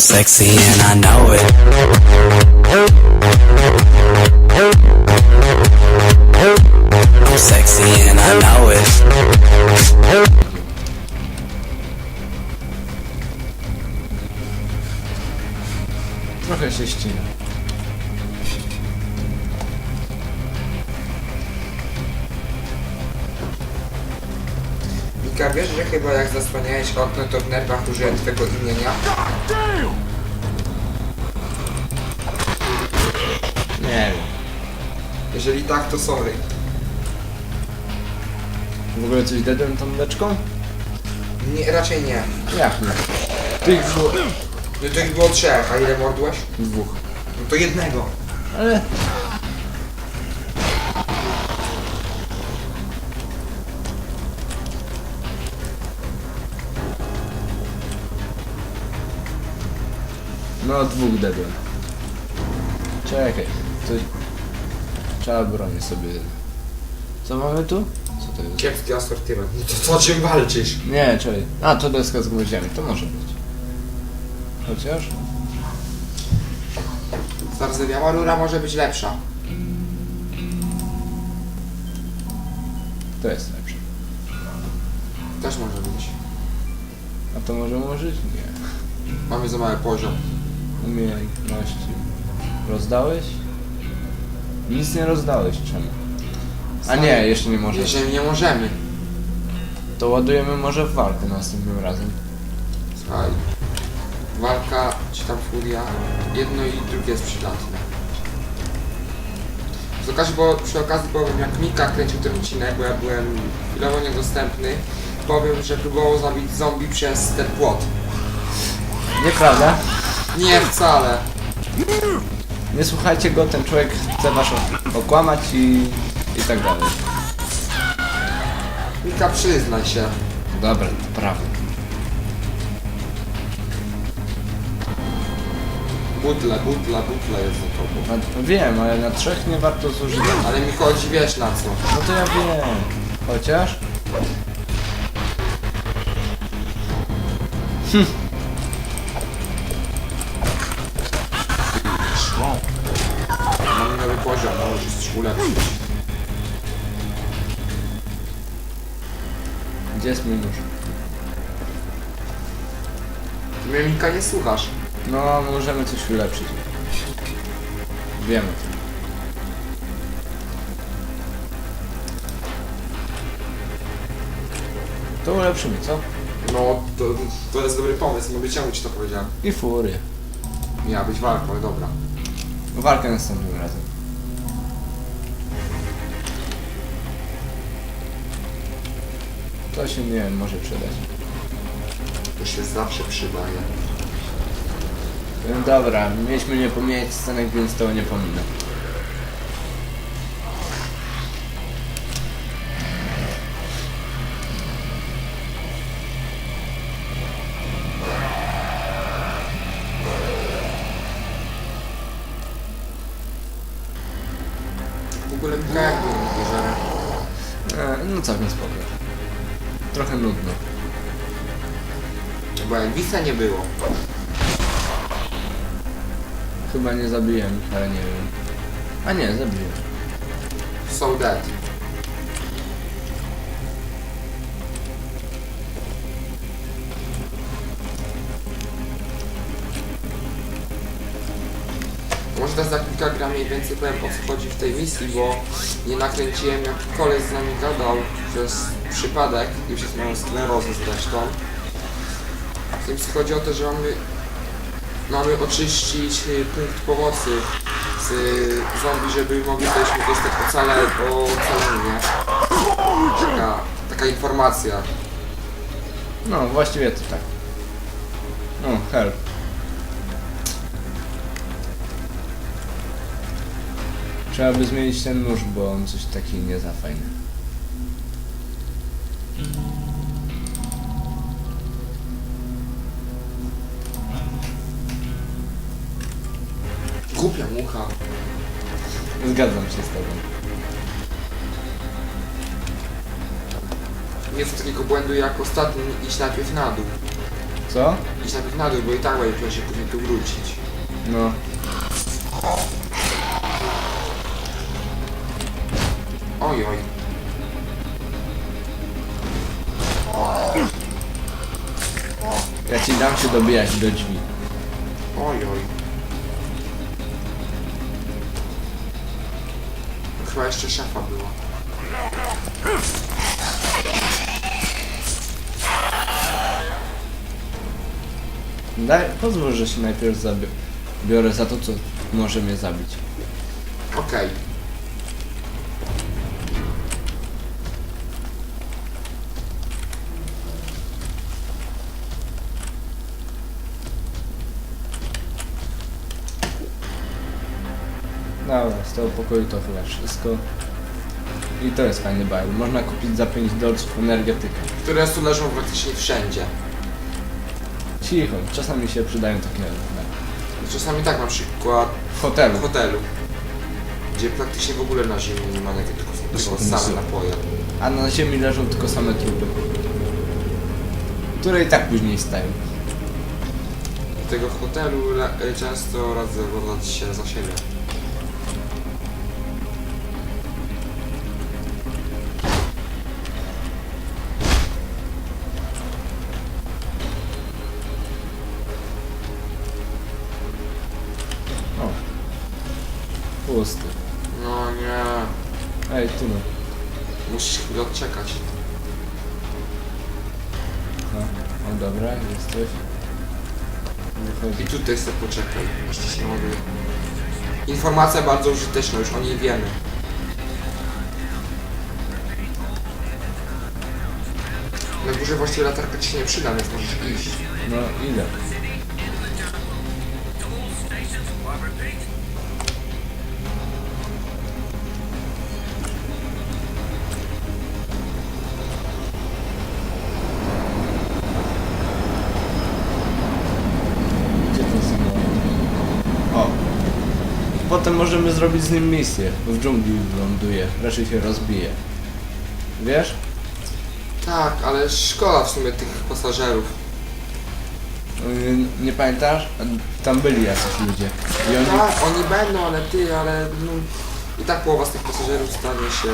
sexy and I know it. I'm sexy and I know it. Trochę się ścina. Mika, wiesz, że chyba jak zasłaniałeś okno, to w nerwach użyłem twego imienia? Nie wiem. Jeżeli tak, to sorry. W ogóle coś dedłem tą beczką? Nie, raczej nie. Jak nie? Tych. No to ich było trzech, a ile mordłeś? Dwóch. No to jednego. Ale... No, dwóch dedłem. Czekaj, coś... Trzeba bronić sobie. Co mamy tu? Co to jest? Kiepski asortyment. No to co, czym walczysz? Nie, czekaj. A, to deska z gwoździami, to może być. Chociaż? Zardzewiała rura może być lepsza. To jest lepsze. Też może być. A to może użyć? Nie. Mamy za mały poziom. Umiejętności. Rozdałeś? Nic nie rozdałeś, czemu? A nie, jeszcze nie możesz. Jeżeli nie możemy. To ładujemy może w walkę następnym razem. Słuchaj. Walka, czy tam furia, jedno i drugie jest przydatne. Z okazji, bo przy okazji powiem, jak Mika kręcił ten odcinek, bo ja byłem chwilowo niedostępny, powiem, że próbował zabić zombie przez ten płot. Nieprawda? Nie wcale. Nie słuchajcie go, ten człowiek chce was okłamać i, i tak dalej. Mika, przyznaj się. Dobra, to prawda. Butle, butle, butle jest za tobą. No, wiem, ale na trzech nie warto zużyć. Ale mi chodzi, wiesz na co. No to ja wiem. Chociaż? Mamy poziom, możesz ulepszyć. Gdzie jest mój nóż? Ty mnie Mika nie słuchasz. No, możemy coś ulepszyć. Wiemy. To ulepszymy, co? No, to, to jest dobry pomysł, mogę czemu ci to powiedziałem. I fury. Miała być walka, ale dobra. Walkę następnym razem. To się, nie wiem, może przydać. To się zawsze przydaje. No dobra, mieliśmy nie pomijać scenek, więc to nie pominę. W ogóle jak było? E, no całkiem spoko. Trochę nudno. Bo Elvisa nie było. Chyba nie zabiłem, ale nie wiem. A nie, zabiłem. So dead. Kilka mniej więcej powiem o co chodzi w tej misji, bo nie nakręciłem jak koleś z nami gadał przez przypadek, już jest moją sklerozę zresztą. W tym chodzi o to, że mamy, mamy oczyścić y, punkt pomocy z y, zombie, żeby mogli byśmy dostać ocale, ocalenie. Taka, taka informacja. No, właściwie to tak. No, help. Trzeba by zmienić ten nóż, bo on coś taki nie za fajny. Głupia mucha. Zgadzam się z tobą. Nie jest takiego błędu jak ostatni iść najpierw na dół. Co? Idź najpierw na dół, bo i tak będzie się później tu wrócić. No. Oj, oj. Ja ci dam się dobijać do drzwi. Oj, oj. Chyba jeszcze szafa była. Daj, pozwól, że się najpierw zabi- biorę za to, co może mnie zabić. Okej. Dobra, z tego pokoju to chyba wszystko. I to jest fajny bajer. Można kupić za 5 dolców energetykę. Które tu leżą praktycznie wszędzie. Cicho, czasami się przydają takie elementy. Czasami tak na przykład W hotelu. w hotelu. Gdzie praktycznie w ogóle na ziemi nie ma nawet tylko, same napoje. A na ziemi leżą tylko same trupy. Które i tak później stają. Tego w hotelu często radzę wodać się za siebie. Pusty. No nie. Ej, tu no. Musisz chwilę odczekać. No, o dobra, jesteś. I tutaj sobie poczekaj. Jeszcze się ładuje. Informacja bardzo użyteczna, już o niej wiemy. Na górze właściwie latarka ci się nie przyda, więc możesz iść. No, idę. Możemy zrobić z nim misję. bo W dżungli ląduje. Raczej się rozbije. Wiesz? Tak, ale szkoda w sumie tych pasażerów. Yy, Nie pamiętasz? Tam byli jacyś ludzie. I oni... Tak, oni będą, ale ty, ale no, i tak połowa z tych pasażerów stanie się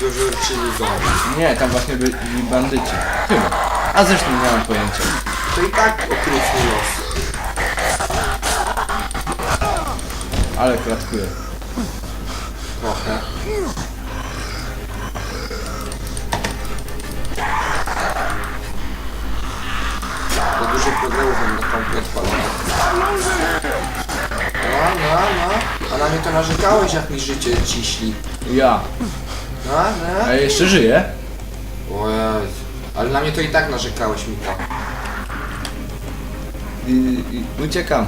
pożerczymi zombie. Nie, tam właśnie byli bandyci. Chyba. A zresztą nie mam pojęcia. To i tak okrutny los. Ale klatkuję. Trochę. To dużo mam na kompie odpalone. No, no, no. A na mnie to narzekałeś, jak mi życie ciśli. Ja. No, no. A jeszcze żyję? O Jezu. Ale na mnie to i tak narzekałeś, Mika. I, i uciekam.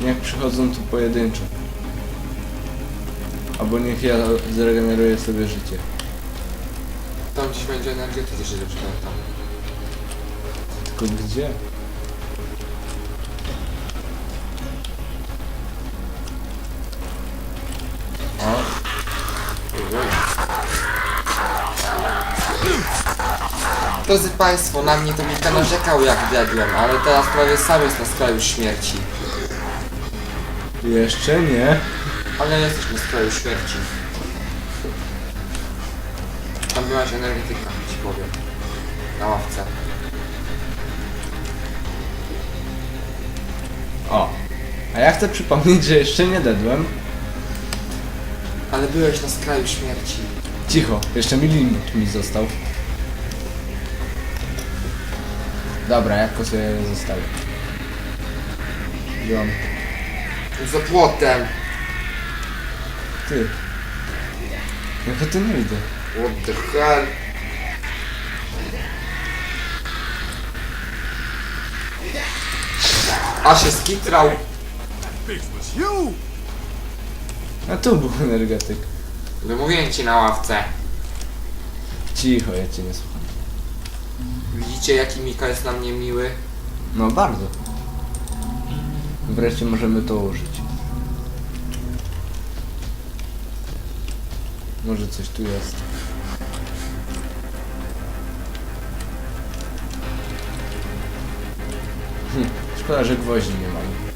Niech przychodzą tu pojedynczo. Albo niech ja zregeneruję sobie życie. Tam gdzieś będzie energetyk, jeżeli dobrze pamiętam. Tylko gdzie? O, Drodzy Państwo, na mnie to Mika narzekał jak dedłem, ale teraz prawie sam jest na skraju śmierci. Jeszcze nie. Ale jesteś na skraju śmierci. Tam byłaś energetyka, ci powiem. Na ławce. O. A ja chcę przypomnieć, że jeszcze nie dedłem. Ale byłeś na skraju śmierci. Cicho, jeszcze milimetr mi został. Dobra, jak sobie zostawię. Byłam. Za płotem. Ty. Ja to nie widzę. What the hell? A się skitrał. A tu był energetyk. Wymówiłem ci na ławce. Cicho, ja cię nie słucham. Widzicie jaki Mika jest na mnie miły? No bardzo. Wreszcie możemy to użyć. Może coś tu jest. Hm, szkoda, że gwoździ nie mamy.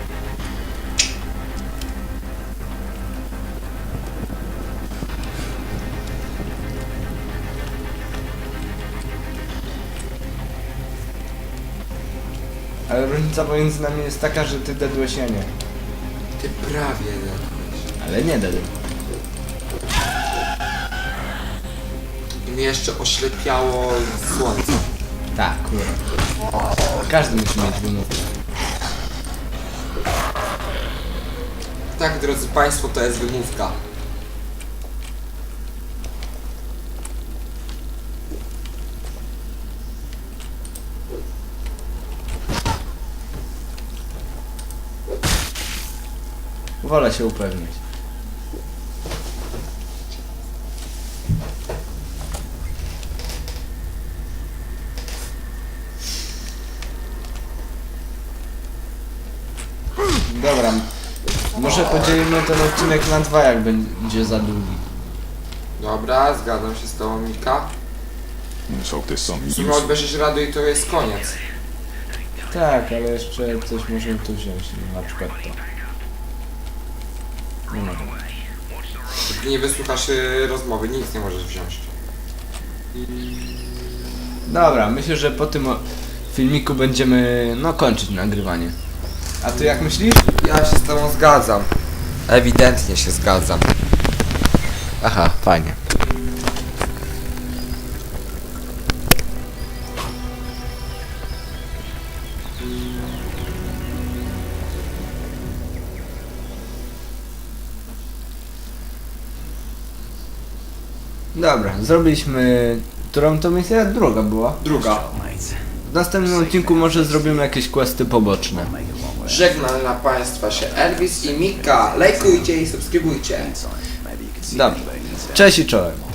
Ale różnica pomiędzy nami jest taka, że ty dedłeś, ja nie. Ty prawie dedłeś. Ale nie dedłem. I mnie jeszcze oślepiało słońce. Tak, kurwa. Każdy musi mieć wymówkę. Tak, drodzy Państwo, to jest wymówka. Wolę się upewnić. Dobra. Może podzielimy ten odcinek na dwa, jak będzie za długi. Dobra, zgadzam się z Tobą, Mika. Let's hope there's odbierzesz radu i to jest koniec. Tak, ale jeszcze coś możemy tu wziąć, na przykład to. Nie. Jeśli nie wysłuchasz y, rozmowy, nic nie możesz wziąć. Dobra, myślę, że po tym o- filmiku będziemy, no, kończyć nagrywanie. A ty jak myślisz? Ja się z Tobą zgadzam. Ewidentnie się zgadzam. Aha, fajnie. Dobra, zrobiliśmy... Którą to misja? Druga była. Druga. W następnym odcinku może zrobimy jakieś questy poboczne. Żegnam na Państwa się Elvis i Mika. Lajkujcie i subskrybujcie. Dobrze. Cześć i czołem.